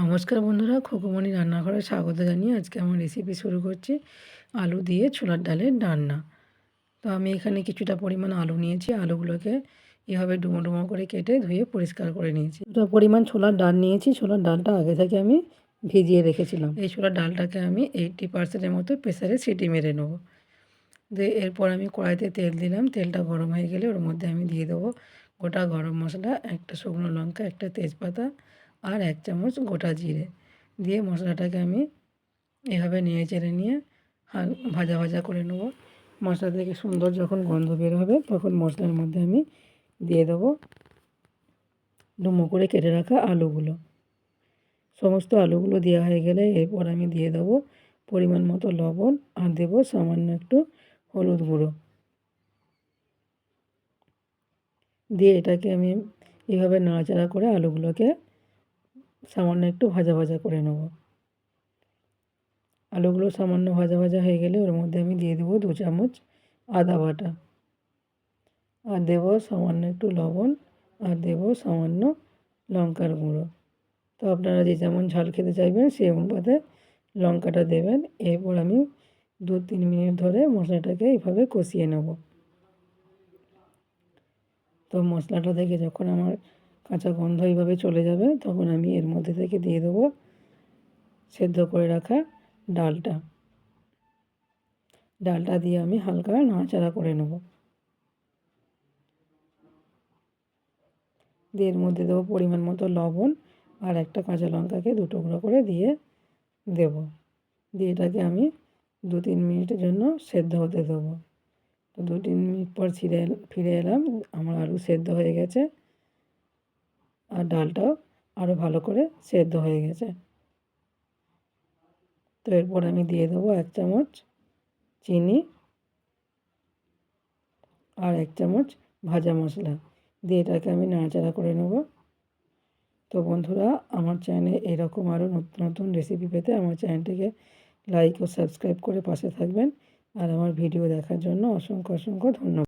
নমস্কার বন্ধুরা, খোকুমণি রান্নাঘরে স্বাগত জানিয়ে আজকে আমার রেসিপি শুরু করছি আলু দিয়ে ছোলার ডালের রান্না তো আমি এখানে কিছুটা পরিমাণ আলু নিয়েছি, আলুগুলোকে এভাবে ডুমো ডুমো করে কেটে ধুয়ে পরিষ্কার করে নিয়েছি। কিছুটা পরিমাণ ছোলার ডাল নিয়েছি, ছোলার ডালটা আগে থেকে আমি ভিজিয়ে রেখেছিলাম। এই ছোলার ডালটাকে আমি এইটটি পার্সেন্টের মতো প্রেসারে সিটি মেরে নেব। দিয়ে এরপর আমি কড়াইতে তেল দিলাম, তেলটা গরম হয়ে গেলে ওর মধ্যে আমি দিয়ে দেবো গোটা গরম মশলা, একটা শুকনো লঙ্কা, একটা তেজপাতা আর এক চামচ গোটা জিরে দিয়ে মশলাটাকে আমি এভাবে নিয়ে চেড়ে নিয়ে ভাজা ভাজা করে নেব। মশলা থেকে সুন্দর যখন গন্ধ বের হবে তখন মশলার মধ্যে আমি দিয়ে দেবো ডুমো করে কেটে রাখা আলুগুলো। সমস্ত আলুগুলো দেওয়া হয়ে গেলে এরপর আমি দিয়ে দেবো পরিমাণ মতো লবণ আর দেবো সামান্য একটু হলুদ গুঁড়ো। দিয়ে এটাকে আমি এভাবে নাড়াচাড়া করে আলুগুলোকে সামান্য একটু ভাজা ভাজা করে নেব। আলুগুলো সামান্য ভাজা ভাজা হয়ে গেলে ওর মধ্যে আমি দিয়ে দেবো দু চামচ আদা বাটা। আর দেবো সামান্য একটু লবণ আর দেবো সামান্য লঙ্কার গুঁড়ো। তো আপনারা যে যেমন ঝাল খেতে চাইবেন সেই অনুপাতে লঙ্কাটা দেবেন। এরপর আমি দু তিন মিনিট ধরে মশলাটাকে এইভাবে কষিয়ে নেব। তো মশলাটা থেকে যখন আমার কাঁচা গন্ধ এইভাবে চলে যাবে, তখন আমি এর মধ্যে থেকে দিয়ে দেবো সেদ্ধ করে রাখা ডালটা। ডালটা দিয়ে আমি হালকা নাড়াচাড়া করে নেব। দিয়ে এর মধ্যে দেবো পরিমাণ মতো লবণ আর একটা কাঁচা লঙ্কাকে দু টুকরো করে দিয়ে দেব। দিয়ে এটাকে আমি দু তিন মিনিটের জন্য সেদ্ধ হতে দেবো। তো দু তিন মিনিট পর ফিরে ফিরে এলাম, আমার আলু সেদ্ধ হয়ে গেছে। আর ডালটাও আরও ভালো করে সেদ্ধ হয়ে গেছে। তো এরপর আমি দিয়ে দেবো এক চামচ চিনি আর এক চামচ ভাজা মশলা। দিয়ে এটাকে আমি নাড়াচাড়া করে নেব। তো বন্ধুরা, আমার চ্যানেলে এরকম আরও নতুন নতুন রেসিপি পেতে আমার চ্যানেলটিকে লাইক ও সাবস্ক্রাইব করে পাশে থাকবেন। আর আমার ভিডিও দেখার জন্য অসংখ্য অসংখ্য ধন্যবাদ।